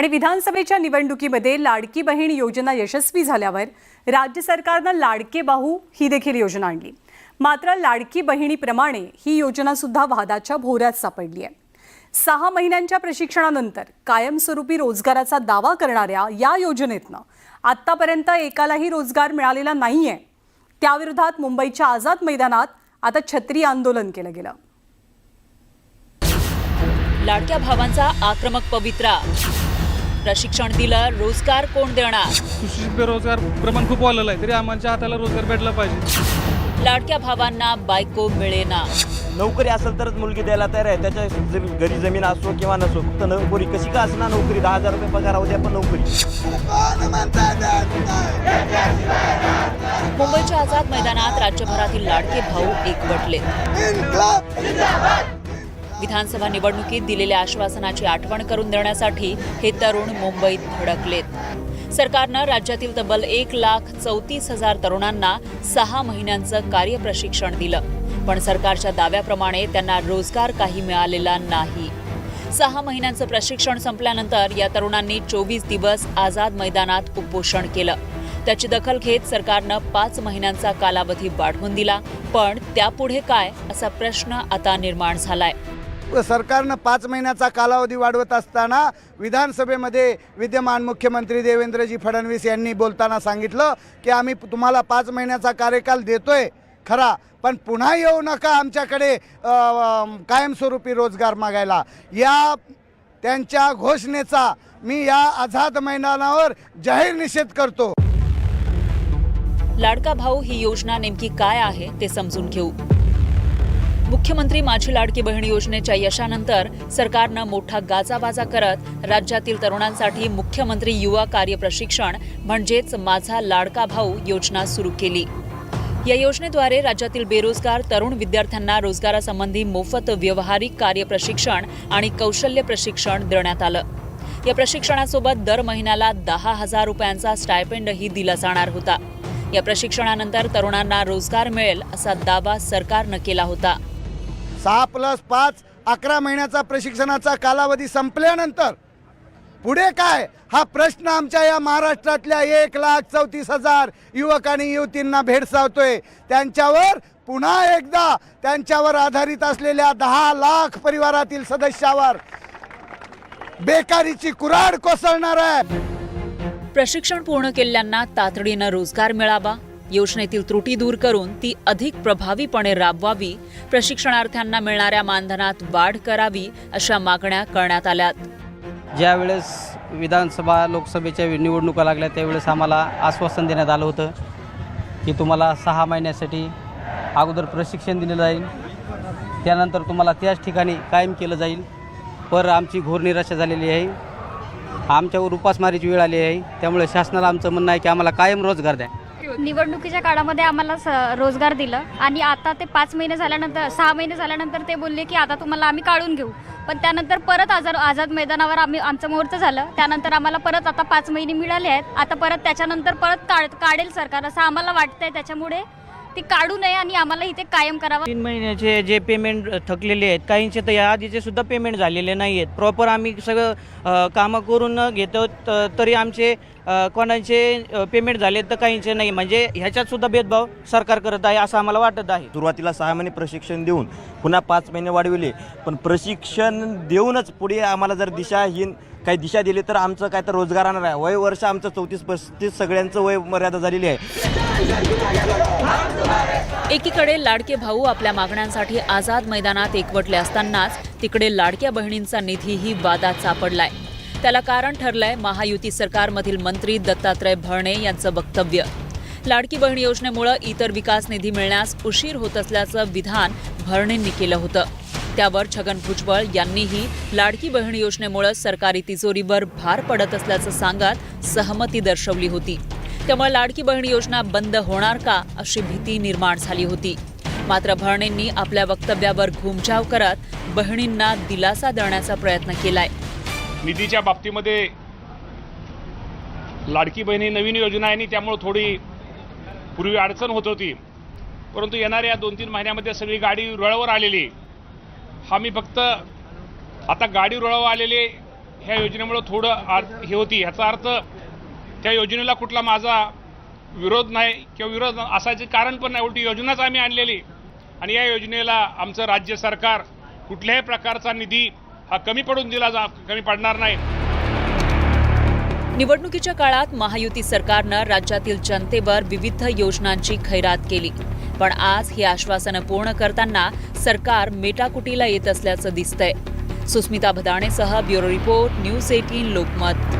आणि विधानसभेच्या निवडणुकीमध्ये लाडकी बहीण योजना यशस्वी झाल्यावर राज्य सरकारनं लाडके बाहू ही देखील योजना आणली. मात्र लाडकी बहिणीप्रमाणे ही योजना सुद्धा वादाच्या भोऱ्यात सापडली आहे. सहा महिन्यांच्या प्रशिक्षणानंतर कायमस्वरूपी रोजगाराचा दावा करणाऱ्या या योजनेतनं आत्तापर्यंत एकालाही रोजगार मिळालेला नाहीये. त्याविरोधात मुंबईच्या आझाद मैदानात आता छत्री आंदोलन केलं गेलं. लाडक्या भावांचा आक्रमक पवित्रा प्रशिक्षण दिलं. रोजगार कोण देणार? सुशिक्षित बेरोजगार प्रमाण खूप वाढलेलं आहे तरी आम्हाला हाताला रोजगार भेटला पाहिजे. लाडक्या भावांना बायको मिळेना. नोकरी असेल तरच मुलगी द्यायला तयार आहे. त्याच्या घरी जमीन असो किंवा नसो फक्त नोकरी. कशी का असणार नोकरी? दहा हजार रुपये पगार द्या पण नोकरी. मुंबईच्या आझाद मैदानात राज्यभरातील लाडके भाऊ एकवटले. विधानसभा निवडणुकीत दिलेल्या आश्वासनाची आठवण करून देण्यासाठी हे तरुण मुंबईत धडकलेत. सरकारनं राज्यातील तब्बल एक लाख चौतीस हजार तरुणांना सहा महिन्यांचं कार्यप्रशिक्षण दिलं. पण सरकारच्या दाव्याप्रमाणे त्यांना रोजगार काही मिळालेला नाही. सहा महिन्यांचं प्रशिक्षण संपल्यानंतर या तरुणांनी चोवीस दिवस आझाद मैदानात उपोषण केलं. त्याची दखल घेत सरकारनं पाच महिन्यांचा कालावधी वाढवून दिला. पण त्यापुढे काय असा प्रश्न आता निर्माण झालाय. सरकारनं पाच महिन्याचा कालावधी वाढवत असताना विधानसभेमध्ये विद्यमान मुख्यमंत्री देवेंद्रजी फडणवीस यांनी बोलताना सांगितलं की आम्ही तुम्हाला पाच महिन्याचा कार्यकाल देतोय खरा पण पुन्हा येऊ नका आमच्याकडे कायमस्वरूपी रोजगार मागायला. या त्यांच्या घोषणेचा मी या आझाद मैदानावर जाहीर निषेध करतो. लाडका भाऊ ही योजना नेमकी काय आहे ते समजून घेऊ. मुख्यमंत्री माझी लाडकी बहीण योजनेच्या यशानंतर सरकारनं मोठा गाजाबाजा करत राज्यातील तरुणांसाठी मुख्यमंत्री युवा कार्य प्रशिक्षण म्हणजेच माझा लाडका भाऊ योजना सुरू केली. या योजनेद्वारे राज्यातील बेरोजगार तरुण विद्यार्थ्यांना रोजगारासंबंधी मोफत व्यवहारिक कार्य प्रशिक्षण आणि कौशल्य प्रशिक्षण देण्यात आलं. या प्रशिक्षणासोबत दर महिन्याला दहा हजार रुपयांचा स्टायपेंडही दिला जाणार होता. या प्रशिक्षणानंतर तरुणांना रोजगार मिळेल असा दावा सरकारनं केला होता. सहा प्लस पाच अकरा महिन्याचा प्रशिक्षणाचा कालावधी संपल्यानंतर पुढे काय? हा प्रश्न आमच्या या महाराष्ट्रातल्या एक लाख चौतीस हजार युवक आणि युवतींना भेडसावतोय. त्यांच्यावर पुन्हा एकदा त्यांच्यावर आधारित असलेल्या दहा लाख परिवारातील सदस्यावर बेकारीची कुऱ्हाड कोसळणार आहे. प्रशिक्षण पूर्ण केलेल्यांना तातडीनं रोजगार मिळावा. योजनेतील त्रुटी दूर करून ती अधिक प्रभावीपणे राबवावी प्रशिक्षणार्थ्यांना मिळणाऱ्या मानधनात वाढ करावी अशा मागण्या करण्यात आल्यात. ज्यावेळेस विधानसभा लोकसभेच्या निवडणुका लागल्या त्यावेळेस आम्हाला आश्वासन देण्यात आलं होतं की तुम्हाला सहा महिन्यासाठी अगोदर प्रशिक्षण दिलं जाईल. त्यानंतर तुम्हाला त्याच ठिकाणी कायम केलं जाईल. पर आमची घोर निराशा झालेली आहे. आमच्यावर उपासमारीची वेळ आली आहे. त्यामुळे शासनाला आमचं म्हणणं आहे की आम्हाला कायम रोजगार द्या. निवडणुकीच्या काळामध्ये आम्हाला स- रोजगार दिलं. आणि आता ते पाच महिने झाल्यानंतर सहा महिने झाल्यानंतर ते बोलले की आता तुम्हाला आम्ही काढून घेऊ. पण त्यानंतर परत आझाद आझाद मैदानावर आम्ही आमचं मुहूर्त झालं. त्यानंतर आम्हाला परत आता पाच महिने मिळाले आहेत. आता परत त्याच्यानंतर परत काढ काढेल सरकार असं आम्हाला वाटतंय त्याच्यामुळे. ती काढू नये आणि आम्हाला इथे कायम करावं. तीन महिन्याचे जे पेमेंट थकलेले आहेत काहींचे तर या आधीचे सुद्धा पेमेंट झालेले नाही आहेत. प्रॉपर आम्ही सगळं अ, कामं करून घेतो त- तरी आमचे अ, कोणाचे पेमेंट झाले तर काहींचे नाही. म्हणजे ह्याच्यात सुद्धा भेदभाव सरकार करत आहे असं आम्हाला वाटत आहे. सुरुवातीला सहा महिने प्रशिक्षण देऊन पुन्हा पाच महिने वाढविले. पण प्रशिक्षण देऊनच पुढे आम्हाला जर दिशाहीन काही दिशा दिली तर आमचं काय तर रोजगार आणणार आहे. वय वर्ष आमचं चौतीस पस्तीस सगळ्यांचं वय मर्यादा झालेली आहे. एकीकडे लाडके भाऊ आपल्या मागण्यांसाठी आझाद मैदानात एकवटले असतानाच तिकडे लाडक्या बहिणींचा निधीही वादात सापडलाय. त्याला कारण ठरलंय महायुती सरकारमधील मंत्री दत्तात्रय भरणे यांचं वक्तव्य. लाडकी बहीण योजनेमुळे इतर विकास निधी मिळण्यास उशीर होत असल्याचं विधान भरणेंनी केलं होतं. त्यावर छगन भुजबळ यांनीही लाडकी बहीण योजनेमुळे सरकारी तिजोरीवर भार पडत असल्याचं सांगत सहमती दर्शवली होती. त्यामुळे लाडकी बहीण योजना बंद होणार का अशी भीती निर्माण झाली होती. मात्र भरणेंनी आपल्या वक्तव्यावर घुमजाव करत बहिणींना दिलासा देण्याचा प्रयत्न केलाय. निधीच्या बाबतीमध्ये लाडकी बहिणी नवीन योजना आहे आणि त्यामुळं थोडी पूर्वी अडचण होत होती. परंतु येणाऱ्या दोन तीन महिन्यामध्ये सगळी गाडी रुळावर आलेली. हा मी फक्त आता गाडी रुळावर आलेली ह्या योजनेमुळं थोडं आ हे होती. ह्याचा अर्थ त्या योजनेला कुठला माझा विरोध नाही किंवा विरोध असायचे कारण पण नाही. उलटी योजनाच आम्ही आणलेली. आणि या योजनेला आमचं राज्य सरकार कुठल्याही प्रकारचा निधी हा कमी पडून दिला जा कमी पडणार नाही. निवडणुकीच्या काळात महायुती सरकारनं राज्यातील जनतेवर विविध योजनांची खैरात केली. पण आज ही आश्वासनं पूर्ण करताना सरकार मेटाकुटीला येत असल्याचं दिसतंय. Sushmita भदाणेसह bureau report news eighteen Lokmat.